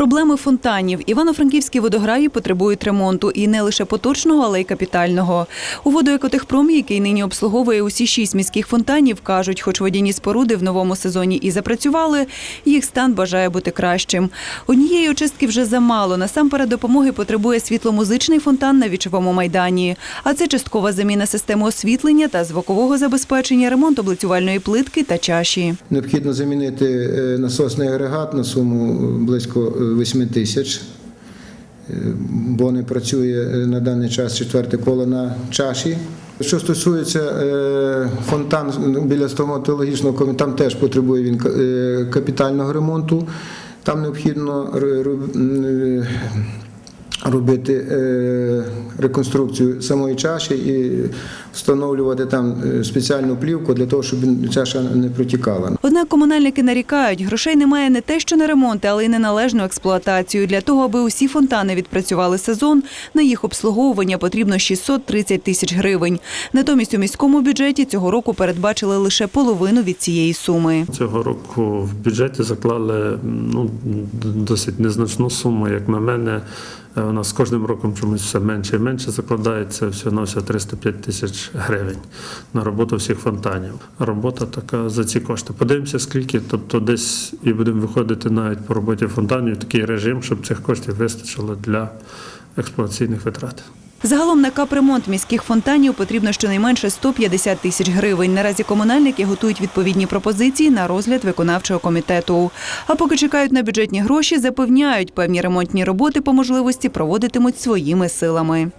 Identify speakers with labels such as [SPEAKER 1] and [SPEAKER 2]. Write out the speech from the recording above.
[SPEAKER 1] Проблеми фонтанів. Івано-Франківські водограї потребують ремонту і не лише поточного, але й капітального. У водоекотехпромі, який нині обслуговує усі шість міських фонтанів, кажуть, хоч водяні споруди в новому сезоні і запрацювали, їх стан бажає бути кращим. Однієї очистки вже замало. Насамперед допомоги потребує світломузичний фонтан на вічовому майдані. А це часткова заміна системи освітлення та звукового забезпечення, ремонт облицювальної плитки та чаші.
[SPEAKER 2] Необхідно замінити е, насосний агрегат на суму близько е, 8 тисяч, е, бо не працює е, на даний час четверте коло на чаші. Що стосується е, фонтан біля стоматологічного комітету, там теж потребує він капітального ремонту. Там необхідно робити е, реконструкцію самої чаші і встановлювати там е, спеціальну плівку для того, щоб чаша не протікала.
[SPEAKER 1] Однак комунальники нарікають, грошей немає не те, що на ремонти, але й неналежну експлуатацію. Для того, аби усі фонтани відпрацювали сезон, на їх обслуговування потрібно 630 тисяч гривень. Натомість у міському бюджеті цього року передбачили лише половину від цієї суми.
[SPEAKER 3] Цього року в бюджеті заклали ну, досить незначну суму, як на мене. У нас з кожним роком чомусь все менше і менше закладається все на все 305 тисяч гривень на роботу всіх фонтанів. Робота така за ці кошти. Подивимося, скільки, тобто десь і будемо виходити навіть по роботі фонтанів такий режим, щоб цих коштів вистачило для експлуатаційних витрат.
[SPEAKER 1] Загалом на капремонт міських фонтанів потрібно щонайменше 150 тисяч гривень. Наразі комунальники готують відповідні пропозиції на розгляд виконавчого комітету. А поки чекають на бюджетні гроші, запевняють, певні ремонтні роботи по можливості проводитимуть своїми силами.